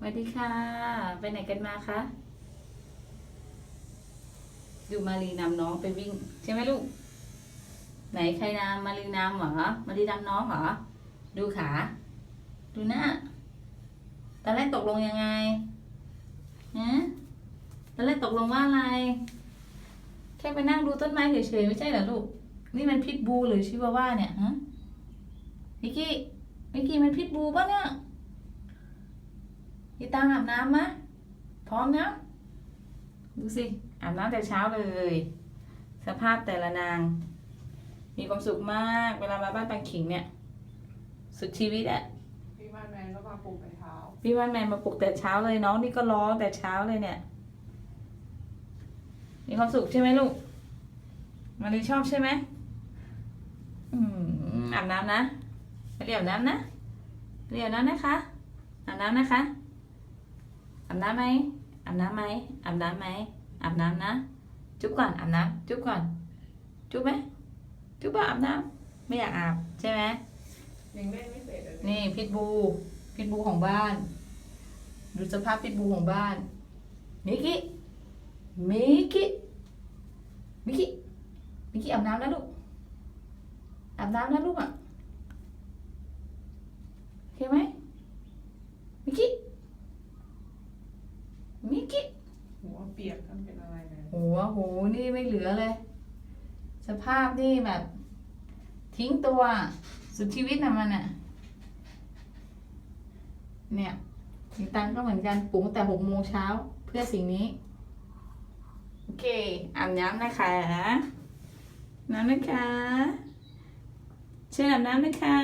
สวัสดีค่ะ ไปไหนกันมาคะ ดูมารีนำน้องไปวิ่ง ใช่ไหมลูก ไหนใครนำมารีนำเหรอ มารีนำน้องเหรอ ดูขา ดูหน้า ตอนแรกตกลงยังไงฮะตอนแรกตกลงว่าอะไร แค่ไปนั่งดูต้นไม้เฉยๆไม่ใช่เหรอลูก นี่มันพิษบูหรือชิวาว่าเนี่ยฮะวิกกี้วิกกี้มันพิษบูปะเนี่ย พี่ตังอาบน้ำมะ พร้อมนะ ดูสิ อาบน้ำแต่เช้าเลย สภาพแต่ละนาง มีความสุขมาก เวลามาบ้านปังขิงเนี่ย สุดชีวิตอะพี่บ้านแมนก็มาปลูกแต่เช้า พี่ว่านแมนมาปลุกแต่เช้าเลยน้องนี่ก็ร้องแต่เช้าเลยเนี่ย มีความสุขใช่ไหมลูกมารีชอบใช่ไหมอืมอาบน้ำนะมารีอาบน้ำนะมารีอาบน้ำนะคะอาบน้ำนะคะ อาบน้ำไหมอาบน้ำไหมอาบน้ำไหมอาบน้ำนะ จุ๊บก่อนอาบน้ำจุ๊บก่อน จุ๊บไหมจุ๊บป่ะอาบน้ำไม่อยากอาบใช่ไหมยังเล่นไม่เสร็จเลยนี่พิทบูพิทบูของบ้าน ดูสภาพพิทบูของบ้านมิกกี้มิกกี้มิกกี้มิกกี้อาบน้ำแล้วลูกอาบน้ำแล้วลูกอะโอเคไหมมิกกี้ มิกกี้ หัวเปียกมันเป็นอะไรเนี่ยโหโหนี่ไม่เหลือเลย สภาพนี่แบบ ทิ้งตัวสุดชีวิตนะมันอะเนี่ยมีตังก็เหมือนกันปลุกแต่หกโมงเช้าเพื่อสิ่งนี้ โอเคอาบน้ำนะคะน้ำนะคะเชิญอาบน้ำนะคะ